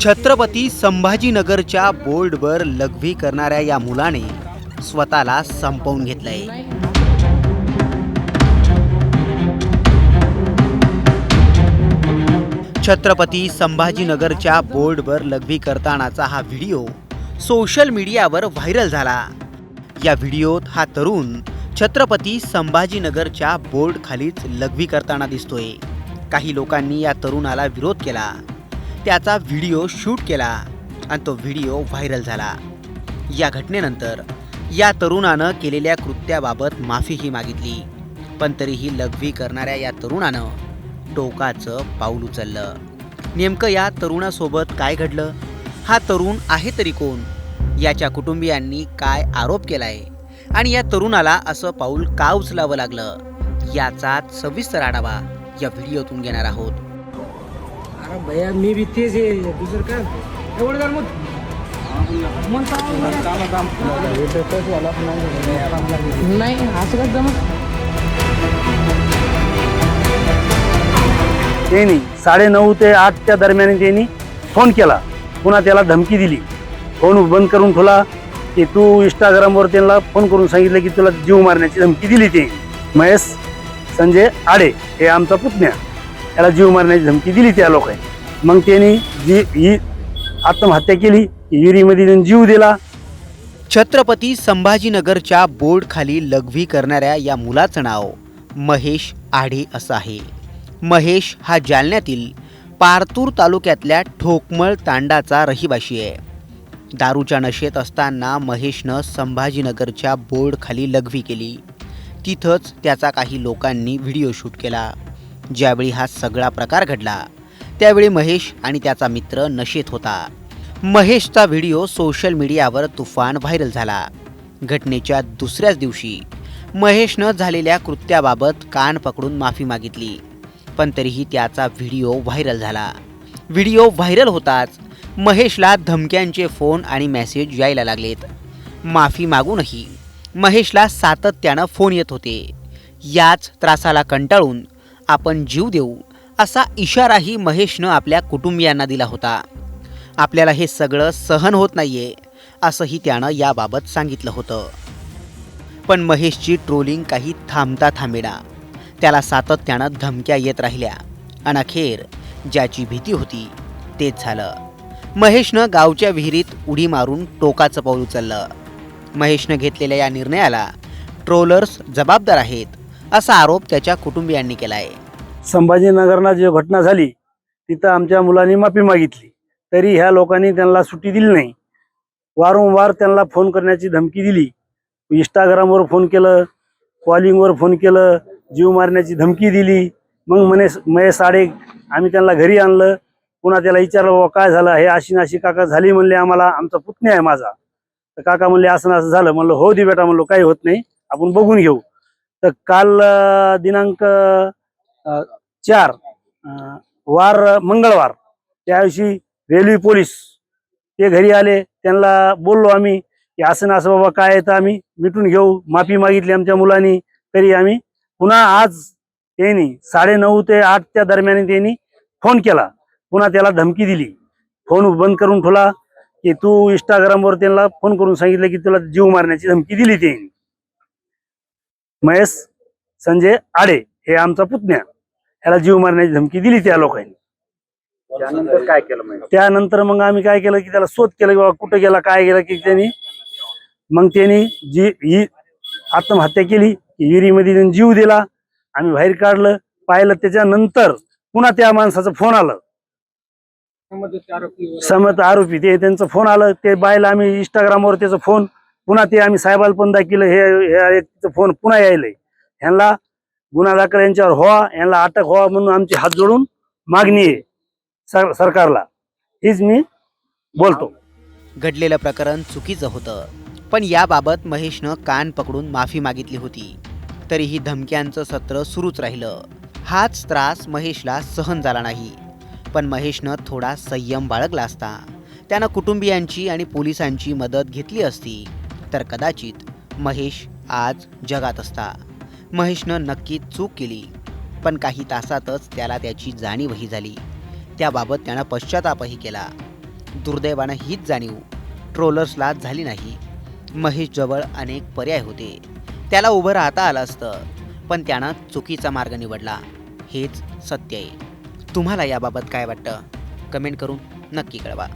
छत्रपती संभाजीनगरच्या बोर्डवर लघवी करणाऱ्या या मुलाने स्वतःला संपवून घेतलंय. छत्रपती संभाजीनगरच्या बोर्डवर लघवी करतानाचा हा व्हिडिओ सोशल मीडियावर व्हायरल झाला. या व्हिडिओत हा तरुण छत्रपती संभाजीनगरच्या बोर्ड खालीच लघवी करताना दिसतोय. काही लोकांनी या तरुणाला विरोध केला. त्याचा व्हिडिओ शूट केला आणि तो व्हिडिओ व्हायरल झाला. या घटनेनंतर या तरुणानं केलेल्या कृत्याबाबत माफीही मागितली. पण तरीही लघवी करणाऱ्या या तरुणानं टोकाचं पाऊल उचललं. नेमकं या तरुणासोबत काय घडलं? हा तरुण आहे तरी कोण? याच्या कुटुंबियांनी काय आरोप केलाय? आणि या तरुणाला असं पाऊल का उचलावं लागलं? याचा सविस्तर आढावा या व्हिडिओतून घेणार आहोत. अरे भैया मी बी तेच आहे. दुसरं काय? एवढं जर मग मग नाही असं काय जमत? त्यांनी साडेनऊ ते आठच्या दरम्यान त्यांनी फोन केला. पुन्हा त्याला धमकी दिली. फोन बंद करून ठेवला. की तू इंस्टाग्रामवर त्यांना फोन करून सांगितलं की तुला जीव मारण्याची धमकी दिली ते. महेश संजय आडे हे आमचा पुतण्या. त्याला जीव मारण्याची धमकी दिली त्या लोकांनी. मग त्यांनी जी ही आत्महत्या केली. युरीमध्ये त्यांनी जीव दिला. छत्रपती संभाजीनगरच्या बोर्डखाली लघवी करणाऱ्या या मुलाचं नाव महेश आढे असं आहे. महेश हा जालन्यातील पारतूर तालुक्यातल्या ठोकमळ तांडाचा रहिवाशी आहे. दारूच्या नशेत असताना महेशनं संभाजीनगरच्या बोर्डखाली लघवी केली. तिथंच त्याचा काही लोकांनी व्हिडिओ शूट केला. ज्यावेळी हा सगळा प्रकार घडला त्यावेळी महेश आणि त्याचा मित्र नशेत होता. महेशचा व्हिडिओ सोशल मीडियावर तुफान व्हायरल झाला. घटनेच्या दुसऱ्याच दिवशी महेशनं झालेल्या कृत्याबाबत कान पकडून माफी मागितली. पण तरीही त्याचा व्हिडिओ व्हायरल झाला. व्हिडिओ व्हायरल होताच महेशला धमक्यांचे फोन आणि मेसेज यायला लागलेत. माफी मागूनही महेशला सातत्यानं फोन येत होते. याच त्रासाला कंटाळून आपण जीव देऊ असा इशाराही महेशनं आपल्या कुटुंबियांना दिला होता. आपल्याला हे सगळं सहन होत नाहीये असंही त्यानं याबाबत सांगितलं होतं. पण महेशची ट्रोलिंग काही थांबता थांबेना. त्याला सातत्यानं धमक्या येत राहिल्या. आणि अखेर ज्याची भीती होती तेच झालं. महेशनं गावच्या विहिरीत उडी मारून टोकाचं पाऊल उचललं. महेशनं घेतलेल्या या निर्णयाला ट्रोलर्स जबाबदार आहेत असा आरोप त्याच्या कुटुंबियांनी केलाय. संभाजीनगरला जी घटना झाली तिथं आमच्या मुलांनी माफी मागितली. तरी ह्या लोकांनी त्यांना सुट्टी दिली नाही. वारंवार त्यांना फोन करण्याची धमकी दिली. इंस्टाग्रामवर फोन केलं कॉलिंगवर फोन केलं जीव मारण्याची धमकी दिली. मग म्हणे महेश साडे आम्ही त्यांना घरी आणलं. पुन्हा त्याला विचारलं बाबा काय झालं? हे अशी नाशी काका झाली म्हणले आम्हाला. आमचा पुतण्या आहे माझा. तर काका म्हणले असं असं झालं. म्हणलं हो दे बेटा. म्हणलो काही होत नाही. आपण बघून घेऊ. तर काल दिनांक चार वार मंगळवार त्या दिवशी रेल्वे पोलीस ते घरी आले. त्यांना बोललो आम्ही की असं ना असं बाबा काय येतं तर आम्ही मिटून घेऊ. माफी मागितली आमच्या मुलांनी तरी आम्ही पुन्हा आज त्यांनी साडेनऊ ते आठच्या दरम्यान त्यांनी फोन केला. पुन्हा त्याला धमकी दिली. फोन बंद करून ठेवला की तू इंस्टाग्रामवर त्यांना फोन करून सांगितलं की तुला जीव मारण्याची धमकी दिली त्यांनी. महेश संजय आडे हे आमचा पुतण्या. ह्याला जीव मारण्याची धमकी दिली त्या लोकांनी. त्यानंतर काय केलं त्यानंतर मग आम्ही काय केलं की त्याला शोध केलं की बाबा कुठं गेला काय गेला की त्यांनी मग त्यांनी जी ही आत्महत्या केली. विहिरीमध्ये त्यांनी जीव दिला आम्ही बाहेर काढलं पाहिलं त्याच्यानंतर पुन्हा त्या माणसाचा फोन आलं. समत आरोपी ते त्यांचं फोन आलं ते बायला आम्ही इंस्टाग्रामवर त्याचं फोन पुन्हा ते आम्ही साहेबाला पण दाखिलं हे हे फोन पुन्हा यायलंय. ह्यांना गुन्हा दाखल यांच्यावर व्हावा यांना अटक व्हावा म्हणून आमची हात जोडून मागणी आहे सर सरकारला. हीच मी बोलतो. घडलेलं प्रकरण चुकीचं होतं. पण याबाबत महेशनं कान पकडून माफी मागितली होती. तरीही धमक्यांचं सत्र सुरूच राहिलं. हाच त्रास महेशला सहन झाला नाही. पण महेशनं थोडा संयम बाळगला असता. त्यानं कुटुंबियांची आणि पोलिसांची मदत घेतली असती. तर कदाचित महेश आज जगात असता. महेशनं नक्की चूक केली. पण काही तासातच त्याला त्याची जाणीवही झाली. त्याबाबत त्यानं पश्चातापही केला. दुर्दैवानं हीच जाणीव ट्रोलर्सला झाली नाही. महेशजवळ अनेक पर्याय होते. त्याला उभं राहता आलं असतं पण त्यानं चुकीचा मार्ग निवडला. हेच सत्य आहे. तुम्हाला याबाबत काय वाटतं? कमेंट करून नक्की कळवा.